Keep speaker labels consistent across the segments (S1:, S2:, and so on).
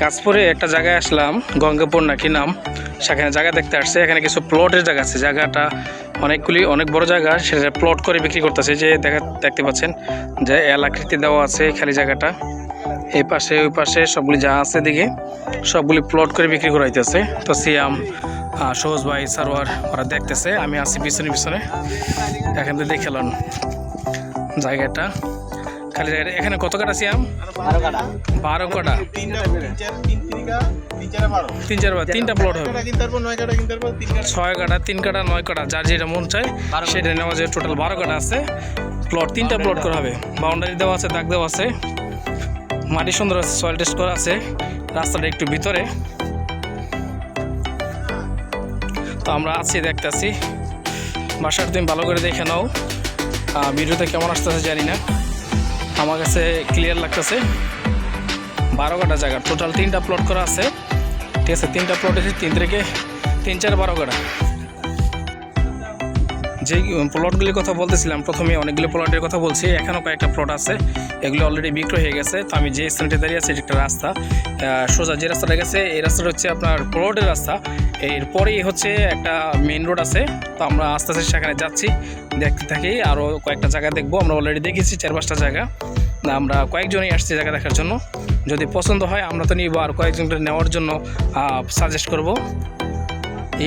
S1: কাজপুরে একটা জায়গায় আসলাম, গঙ্গাপুর নাকি নাম, সেখানে জায়গা দেখতে আসছে, এখানে কিছু প্লটের জায়গা আছে। জায়গাটা অনেকগুলি, অনেক বড় জায়গা, সেটা প্লট করে বিক্রি করতেছে। যে দেখা, দেখতে পাচ্ছেন, যে এলাকৃতি দেওয়া আছে খালি জায়গাটা। এই পাশে, ওই পাশে সবগুলি যা আছে দিকে সবগুলি প্লট করে বিক্রি করাইতেছে। তো সিয়াম সহজ ভাই, সারোয়ার, ওরা দেখতেছে, আমি আছি পিছনে পিছনে। এখান থেকে দেখলাম জায়গাটা। খালি জায়গাটা। এখানে কত কাটা সিয়াম?
S2: বারো কাটা।
S3: তিন চার বারো।
S1: তিনটা প্লট হবে। ছয় কাটা তিন কাটা নয় কাটা যার যেটা মন চায় সেটা নেওয়া যায়। টোটাল বারো কাটা আছে। প্লট তিনটা প্লট করা হবে। বাউন্ডারি দেওয়া আছে দাগ দেওয়া আছে। মাটি সুন্দর আছে সয়েল টেস্ট করা আছে। রাস্তাটা একটু ভিতরে। তো আমরা আছি দেখতেছি বাসার তুমি ভালো করে দেখে নাও। ভিডিওতে কেমন আসতেছে জানি না। আমার কাছে ক্লিয়ার লাগতেছে। বারো কাটা জায়গা। টোটাল তিনটা প্লট করা আছে। ঠিক আছে, তিনটা প্লট আছে তিন থেকে তিন চার বারো কাটা যে প্লটগুলির কথা বলতেছিলাম, প্রথমে অনেকগুলো প্লটের কথা বলছি। এখনও কয়েকটা প্লট আছে। এগুলো অলরেডি বিক্রয় হয়ে গেছে। তো আমি যে স্থানটি দাঁড়িয়ে আছি এটা একটা রাস্তা। সোজা যে রাস্তাটা গেছে, এই রাস্তাটা হচ্ছে আপনার প্লটের রাস্তা। এরপরেই হচ্ছে একটা মেন রোড আছে। তো আমরা আস্তে আস্তে সেখানে যাচ্ছি। দেখতে থাকি আরও কয়েকটা জায়গা দেখব। আমরা অলরেডি দেখেছি চার পাঁচটা জায়গা। আমরা কয়েকজনই আসছি জায়গা দেখার জন্য। যদি পছন্দ হয়, আমরা তো নিব। আর কয়েকজনকে নেওয়ার জন্য সাজেস্ট করব।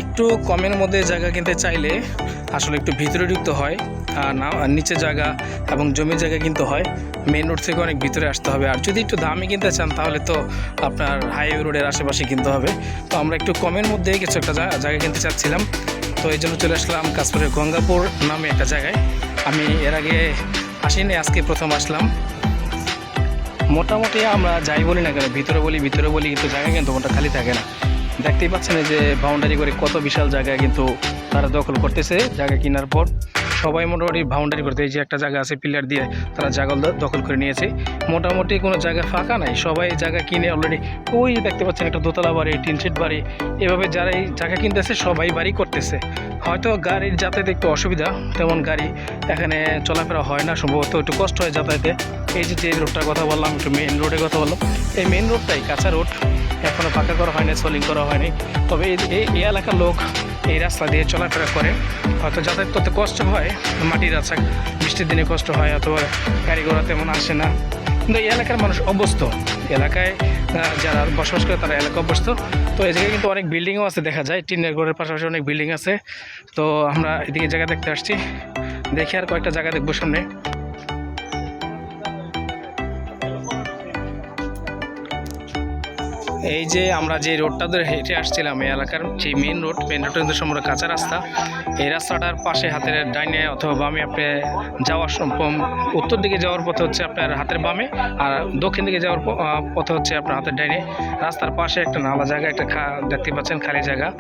S1: একটু কমের মধ্যে জায়গা কিনতে চাইলে আসলে একটু ভিতরে ঢুকতে হয়, আর না নিচে জায়গা এবং জমির জায়গা কিনতে হয়। মেন রোড থেকে অনেক ভিতরে আসতে হবে। আর যদি একটু দামি কিনতে চান, তাহলে তো আপনার হাইওয়ে রোডের আশেপাশে কিনতে হবে। তো আমরা একটু কমের মধ্যে কিছু একটা জায়গা কিনতে চাচ্ছিলাম। তো এই জন্য চলে আসলাম কাশ্মীরের গঙ্গাপুর নামে একটা জায়গায়। আমি এর আগে আসিনি, আজকে প্রথম আসলাম। মোটামুটি আমরা যাই বলি না কেন, ভিতরে বলি ভিতরে বলি, কিন্তু জায়গা কিন্তু মোটা খালি থাকে না। দেখতেই পাচ্ছেন যে বাউন্ডারি করে কত বিশাল জায়গা কিন্তু তারা দখল করতেছে, জায়গা কেনার পর সবাই মোটামুটি বাউন্ডারি করতে, এই যে একটা জায়গা আছে পিলার দিয়ে তারা জায়গা দখল করে নিয়েছে। মোটামুটি কোনো জায়গা ফাঁকা নাই, সবাই জায়গা কিনে অলরেডি ওই দেখতে পাচ্ছেন একটা দোতলা বাড়ি, টিন শেড বাড়ি, এভাবে যারা এই জায়গা কিনতেছে সবাই বাড়ি করতেছে। হয়তো গাড়ির যাতায়াতে একটু অসুবিধা, তেমন গাড়ি এখানে চলাফেরা হয় না, সম্ভবত একটু কষ্ট হয় যাতায়াতে। এই যে যে রোডটার কথা বললাম, একটু মেইন রোডের কথা বললাম, এই মেইন রোডটাই কাঁচা রোড এখনও পাকা করা হয়নি সোলিং করা হয়নি। তবে এই এই এলাকার লোক এই রাস্তা দিয়ে চলাফেরা করে। হয়তো যাতায়াত করতে কষ্ট হয়, মাটির রাস্তা বৃষ্টির দিনে কষ্ট হয়, অথবা গাড়ি ঘোড়া তেমন আসে না। কিন্তু এই এলাকার মানুষ অভ্যস্ত। এলাকায় যারা বসবাস করে তারা এলাকা অভ্যস্ত। তো এই জায়গায় কিন্তু অনেক বিল্ডিংও আছে দেখা যায়। টিনের ঘরের পাশাপাশি অনেক বিল্ডিং আছে। তো আমরা এদিকে জায়গা দেখতে আসছি। দেখি আর কয়েকটা জায়গা দেখব সামনে। এই যে আমরা যে রোডটা ধরে হেঁটে আসছিলাম এই এলাকার যে মেন রোড মেন রোডটা কিন্তু সম্পূর্ণ কাঁচা রাস্তা। এই রাস্তাটার পাশে হাতের ডাইনে অথবা বামে আপনি যাওয়ার সম- উত্তর দিকে যাওয়ার পথে হচ্ছে আপনার হাতের বামে আর দক্ষিণ দিকে যাওয়ার পথে হচ্ছে আপনার হাতের ডাইনে। রাস্তার পাশে একটা নালা জায়গা, একটা খা, দেখতে পাচ্ছেন খালি জায়গা।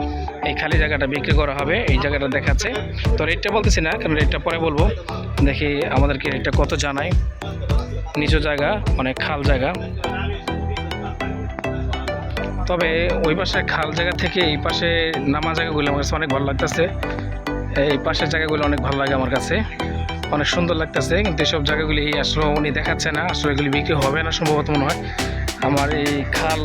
S1: এই খালি জায়গাটা বিক্রি করা হবে, এই জায়গাটা দেখাচ্ছে। তো রেটটা বলতেছি না, কারণ রেটটা পরে বলব। দেখি আমাদেরকে রেটটা কত জানায়। নিচু জায়গা অনেক খাল জায়গা। তবে ওই পাশে খাল জায়গা থেকে এই পাশে নামা জায়গাগুলো আমার কাছে অনেক ভালো লাগতেছে। এই পাশের জায়গাগুলো অনেক ভালো লাগে আমার কাছে। অনেক সুন্দর লাগতেছে, কিন্তু এইসব জায়গাগুলি আসলে উনি দেখাচ্ছে না, আসলে এগুলি বিক্রি হবে না সম্ভবত মনে হয়। আমার এই খাল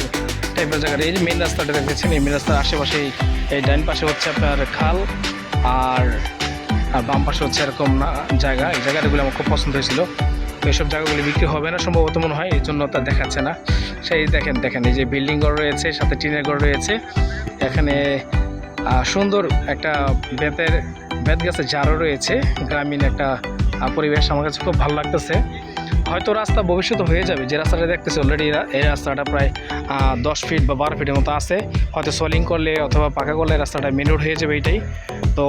S1: টাইপের জায়গাটা, এই যে মেন রাস্তাটা দেখতেছেন, এই মেন রাস্তার আশেপাশে এই- ডাইন পাশে হচ্ছে আপনার খাল, আর আর বাম পাশে হচ্ছে এরকম না, জায়গা। এই জায়গাগুলো আমার খুব পছন্দ হয়েছিল। এইসব জায়গাগুলি বিক্রি হবে না সম্ভবত মনে হয়, এই জন্য তা দেখাচ্ছে না। সেই দেখেন দেখেন, এই যে বিল্ডিং ঘর রয়েছে, সাথে টিনের ঘর রয়েছে। এখানে সুন্দর একটা বেতের বেত গাছের জারও রয়েছে। গ্রামীণ একটা পরিবেশ আমার কাছে খুব ভালো লাগতেছে। হয়তো রাস্তা ভবিষ্যতে হয়ে যাবে। যে রাস্তাটা দেখতেছে অলরেডি এই রাস্তাটা প্রায় দশ ফিট বা বারো ফিটের মতো আছে। হয়তো সোলিং করলে অথবা পাকা করলে রাস্তাটা মেন রোড হয়ে যাবে এইটাই তো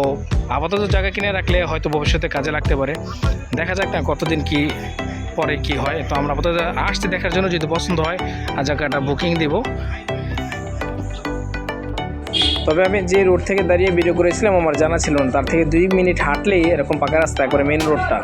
S1: আপাতত জায়গা কিনে রাখলে হয়তো ভবিষ্যতে কাজে লাগতে পারে। দেখা যাক না কতদিন কি পরে কি হয়। তো আমরা আপাতত আসতে দেখার জন্য যদি পছন্দ হয়, আর জায়গাটা বুকিং দিব। তবে আমি যে রোড থেকে দাঁড়িয়ে ভিডিও করেছিলাম, আমার জানা ছিল না। তার থেকে দুই মিনিট হাঁটলেই এরকম পাকা রাস্তা করে মেন রোডটা